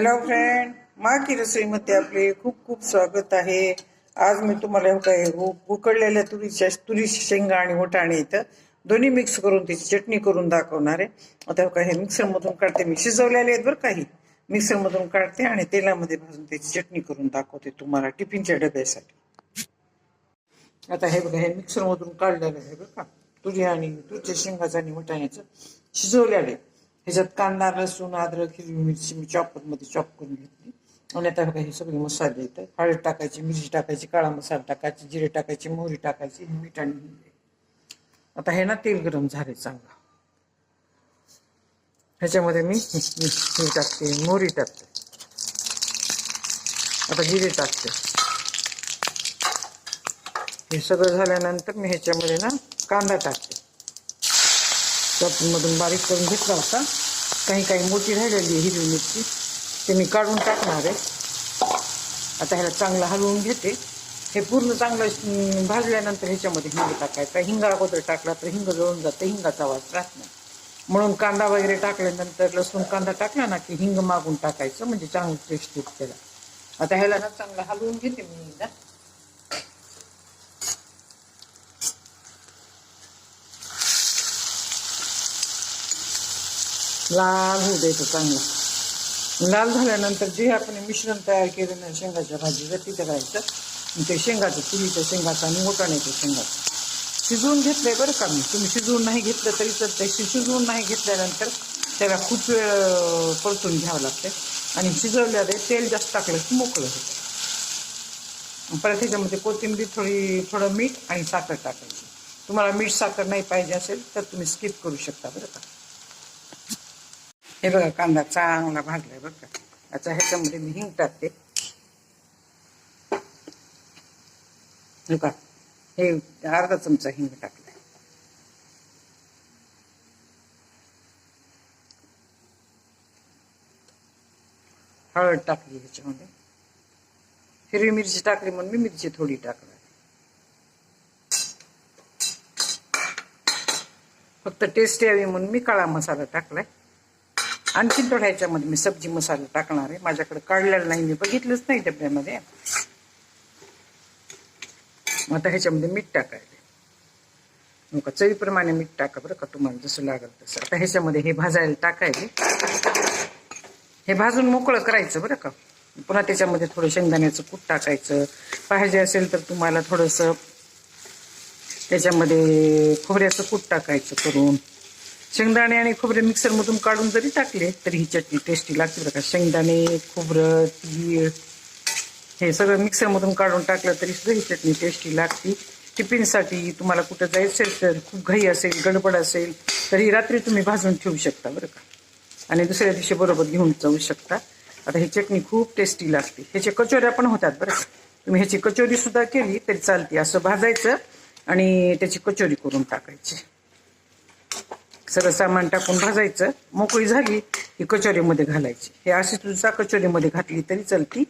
Hello friend मा की रसोईमध्ये आपले खूप खूप स्वागत आहे. आज मी तुम्हाला हे काय उकडलेल्या तुरीच्या तुरीची शेंगा आणि वटाणे इथं दोन्ही मिक्स करून त्याची चटणी करून दाखवणार आहे. आता हे काय हे मिक्सरमधून काढते. मी शिजवलेले आहेत बरं काही. मिक्सरमधून काढते आणि तेलामध्ये भाजून त्याची चटणी करून दाखवते तुम्हाला टिफिनच्या डब्यासाठी. आता हे बघा हे मिक्सरमधून काढलेलं आहे बरं का. तुरी आणि तुरीच्या शेंगाचं आणि वटाण्याचं शिजवलेलं आहे. ह्याच्यात कांदा लसूण अद्रक हिरवी मिरची मी चॉपरमध्ये चॉप करून घेतली आणि आता बघा हे सगळे मसाले येतात हळद टाकायची मिरची टाकायची काळा मसाला टाकायची जिरे टाकायची मोहरी टाकायची मीठ आणि हिंग. आता हे ना तेल गरम झाले चांगलं ह्याच्यामध्ये मी हे टाकते मोहरी टाकते आता जिरे टाकते हे सगळं झाल्यानंतर मी ह्याच्यामध्ये ना कांदा टाकते त्यातूनमधून बारीक करून घेतला होता. काही काही मोठी राहिलेली आहे हिरवी मिरची. ते मी काढून टाकणार आहे. आता ह्याला चांगलं हलवून घेते. हे पूर्ण चांगलं भाजल्यानंतर ह्याच्यामध्ये हिंग टाकायचा. हिंगा अगोदर टाकला तर हिंग जळून जातं. हिंगाचा वास राहत नाही. म्हणून कांदा वगैरे टाकल्यानंतर लसूण कांदा टाकला ना की हिंग मागून टाकायचं. म्हणजे चांगलं टेस्ट येते त्याला. आता ह्याला ना चांगलं हलवून घेते मी एकदा. लाल होऊ द्यायचं चांगलं. लाल झाल्यानंतर जे आपण मिश्रण तयार केलं ना शेंगाच्या भाजीचं तिथं करायचं ते शेंगाचं तुरीच्या शेंगाचं आणि मोटाण्याच्या शेंगाचं. शिजवून घेतलंय बरं का मी. तुम्ही शिजवून नाही घेतलं तरी तर ते शिजवून नाही घेतल्यानंतर त्याला खूप वेळ परतून घ्यावं लागते आणि शिजवल्याने तेल जास्त टाकलं की मोकळं होतं. परत त्याच्यामध्ये कोथिंबीर थोडी थोडं मीठ आणि साखर टाकायची. तुम्हाला मीठ साखर नाही पाहिजे असेल तर तुम्ही स्किप करू शकता बरं का. हे बघा कांदा चांगला भाजलाय बरं का. आता ह्याच्यामध्ये मी हिंग टाकते. हे का हे अर्धा चमचा हिंग टाकलाय. हळद टाकली ह्याच्यामध्ये. हिरवी मिरची टाकली म्हणून मी मिरची थोडी टाकणार फक्त टेस्ट यावी म्हणून मी काळा मसाला टाकलाय. आणखी थोड्या ह्याच्यामध्ये मी सब्जी मसाला टाकणार आहे. माझ्याकडे काढलेला नाही मी बघितलंच नाही डब्यामध्ये. मग आता ह्याच्यामध्ये मीठ टाकायचं. मग का चवीप्रमाणे मीठ टाका बरं का तुम्हाला जसं लागेल तसं. आता ह्याच्यामध्ये हे भाजायला टाकायचे. हे भाजून मोकळं करायचं बरं का. पुन्हा त्याच्यामध्ये थोडं शेंगदाण्याचं कूट टाकायचं. पाहिजे असेल तर तुम्हाला थोडंसं त्याच्यामध्ये खोबऱ्याचं कूट टाकायचं करून. शेंगदाणे आणि खोबरे मिक्सरमधून काढून जरी टाकले तरी ही चटणी टेस्टी लागते बरं का शेंगदाणे खोबरं तीळ हे सगळं मिक्सरमधून काढून टाकलं तरी सुद्धा ही चटणी टेस्टी लागते. टिफिनसाठी तुम्हाला कुठं जायचं असेल तर खूप घाई असेल गडबड असेल तर ही रात्री तुम्ही भाजून ठेवू शकता बरं का. आणि दुसऱ्या दिवशी बरोबर घेऊन जाऊ शकता. आता ही चटणी खूप टेस्टी लागते. ह्याच्या कचोऱ्या पण होतात बरं का. तुम्ही ह्याची कचोरी सुद्धा केली तरी चालते. असं भाजायचं आणि त्याची कचोरी करून टाकायची. सगळं सामान टाकून भाजायचं. मोकळी झाली की कचोरीमध्ये घालायची. हे अशी तुझा कचोरीमध्ये घातली तरी चलती.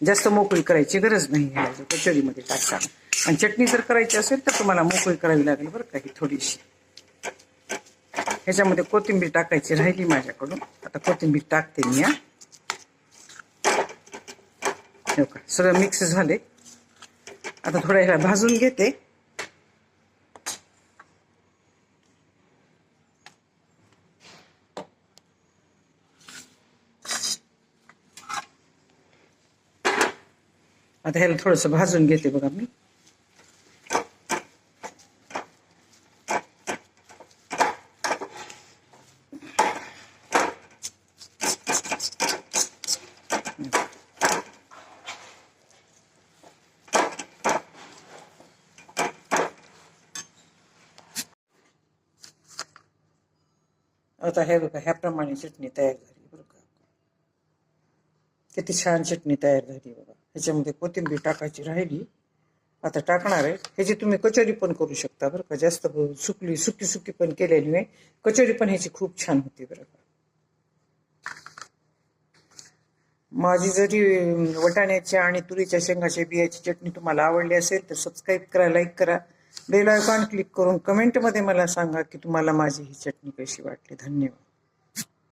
जास्त मोकळी करायची गरज नाही घालायची कचोरीमध्ये टाकताना आणि चटणी जर करायची असेल तर तुम्हाला मोकळी करावी लागेल बरं का ही थोडीशी. ह्याच्यामध्ये कोथिंबीर टाकायची राहिली माझ्याकडून. आता कोथिंबीर टाकते मी या का सगळं मिक्स झाले. आता थोड्या ह्याला भाजून घेते. आता ह्याला थोडंसं भाजून घेते बघा मी. आता हे बघा ह्याप्रमाणे चटणी तयार झाली बरं का. किती छान चटणी तयार झाली बघा. ह्याच्यामध्ये कोथिंबीर टाकायची राहिली. आता टाकणार आहे. ह्याची तुम्ही कचोरी पण करू शकता बरं का. जास्त सुकली सुकी सुकी पण केलेली नाही कचोरी पण ह्याची खूप छान होती बरं का. माझी जरी वटाण्याच्या आणि तुरीच्या शेंगाच्या बियाची चटणी तुम्हाला आवडली असेल तर सबस्क्राईब करा लाईक करा. बेल आयकॉन क्लिक करून कमेंटमध्ये मला सांगा की तुम्हाला माझी ही चटणी कशी वाटली. धन्यवाद.